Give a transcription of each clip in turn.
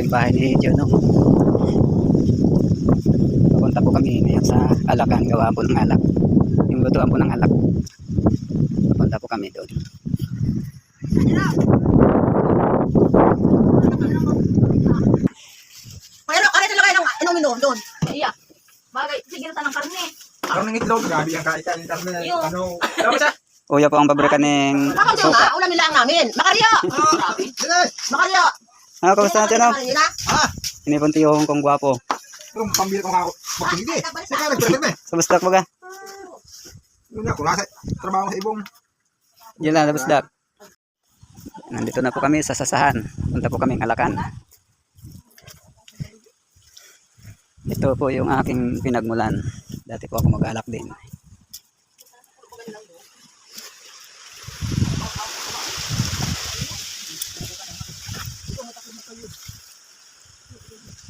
yung bahay ni Juno. Papunta po kami ngayon sa Alakan, gawa po ng alak. Yung lutuan po ng alak. Papunta po kami doon. Kaya ano, kaya talaga ng inumin doon, doon. Iya. Bagay, sige na ng karne. Ako ng itlog, grabe ang kaitan ng karne. Ano? Tapos ah. Uya po ang pabrika ng Baka diyo suka. nga, ulamin lang namin. Makaryo! Grabe. Makaryo! Ah, kamusta natin? Kanina? Ah, Inipunti yung kong gwapo. yung pambili ko ako. Magpindi. Saka nagpirtin eh. Kamusta po ka? Yun ako, nasa trabaho sa ibong. Diyan lang, labas dak. Nandito na po kami sa sasahan. Punta po kaming Alakan. Ito po yung aking pinagmulan. Dati po ako mag-alak din.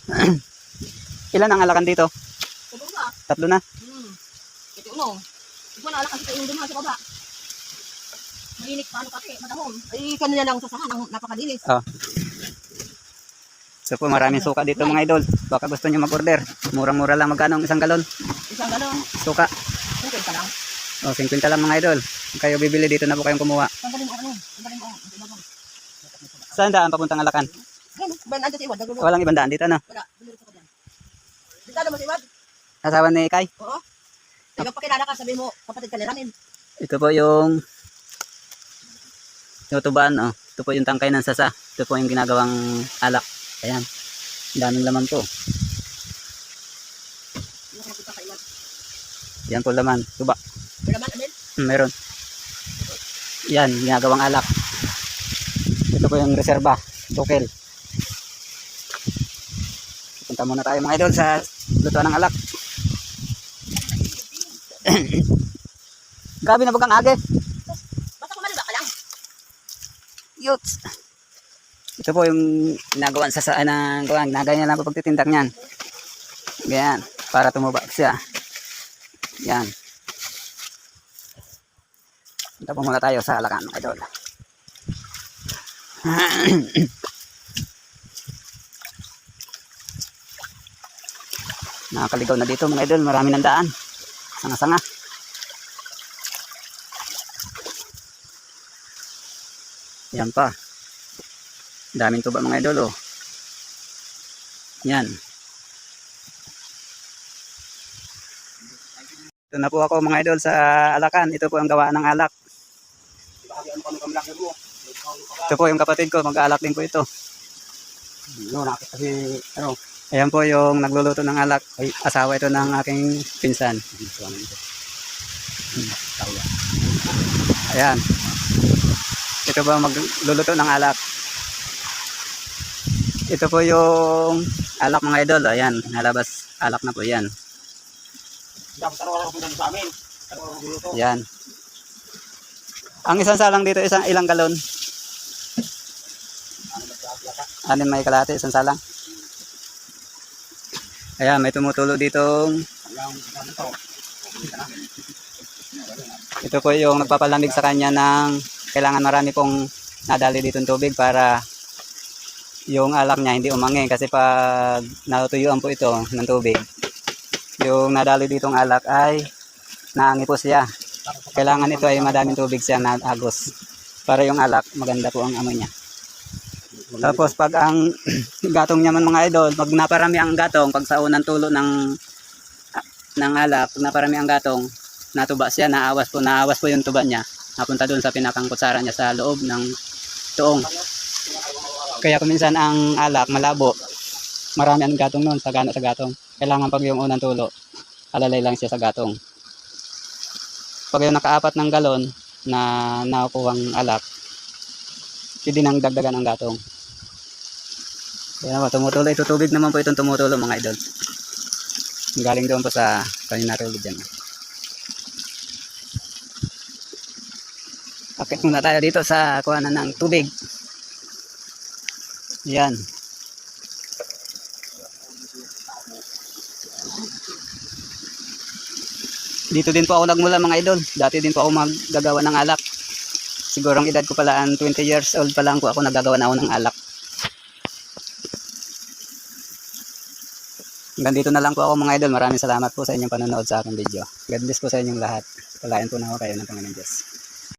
Ilan ang alakan dito? Sabog ba? Tatlo na. Hmm. Ito no. Ito na alakas ito yung dumaan sa baba. Malinik paano kasi, madahon. Ay, kanina lang sasahan ang napakadilis. So po maraming suka dito mga idol. Baka gusto nyo mag-order. Murang-mura lang magkano ang isang galon. Isang galon. Suka. Okay ka lang. O 50 lang mga idol. Kung kayo bibili dito na po kayong kumuha. Ano. Isang galon o. Isang galon. Saan daan papuntang Alakan? Nagluluto. Walang ibang daan dito no. Wala. Dito mo si? Asawa ni Kai. Oo. Ay, magpakilala ka, sabi mo, kapatid ka ni Ramin. Ito po yung yung tubaan oh. Ito po yung tangkay ng sasa. Ito po yung ginagawang alak. Ayan. Ang daming laman po. Yan po laman. Tuba. Wala man, Amel? Hmm, meron. Yan, ginagawang alak. Ito po yung reserba. Tukel. Punta muna tayo mga idol sa lutuan ng alak. Grabe na bagang age. Basta kumaliba ka lang. Yuts. Ito po yung ginagawan sa saan ng gawan. Ginagaya lang po pagtitindak niyan. Ganyan. Para tumaba siya. Yan. Punta po muna tayo sa alakan mga idol. Nakakaligaw na dito mga idol. Marami ng daan. Sanga-sanga. Yan pa. Daming tuba mga idol oh. Yan. Ito na po ako mga idol sa alakan. Ito po ang gawa ng alak. Ito po yung kapatid ko. Mag-alak din po ito. No, nakita kasi, ano, Ayan po yung nagluluto ng alak. Ay, asawa ito ng aking pinsan. Ayan. Ito po magluluto ng alak. Ito po yung alak mga idol. Ayan, nalabas alak na po yan. dapat araw-araw punta sa amin. Araw-araw guluto. Yan. Ang isang salang dito, isang ilang galon? Anin may kalahati, isang salang. Ayan, may tumutulo dito. Ito po yung nagpapalamig sa kanya ng kailangan marami pong nadali dito tubig para yung alak niya hindi umangi kasi pag natutuyuan po ito ng tubig yung nadali ditong alak ay naangi po siya. Kailangan ito ay madaming tubig siya na agos. Para yung alak maganda po ang amoy niya tapos pag ang gatong niya man mga idol pag naparami ang gatong pag sa unang tulo ng ng alak pag naparami ang gatong natuba siya naawas po naawas po yung tuba niya. Napunta doon sa pinakang kutsara niya sa loob ng tuong. Kaya kung minsan ang alak malabo marami ang gatong noon sa gana sa gatong. Kailangan pag yung unang tulo alalay lang siya sa gatong. Pag yung nakaapat ng galon na nakukuhang alak hindi nang dagdagan ang gatong kaya naman tumutulo ito tubig naman po itong tumutulo mga idol galing doon po sa kanina religion Akit muna tayo dito sa kuhanan ng tubig. Yan. Dito din po ako nagmula mga idol. Dati din po ako maggagawa ng alak. Siguro ang edad ko pala ang 20 years old pa lang po ako naggagawa na ako ng alak. Hanggang dito na lang po ako mga idol. Maraming salamat po sa inyong panonood sa aking video. God bless po sa inyong lahat. Palayan po na ako kayo ng Panginoon Diyos.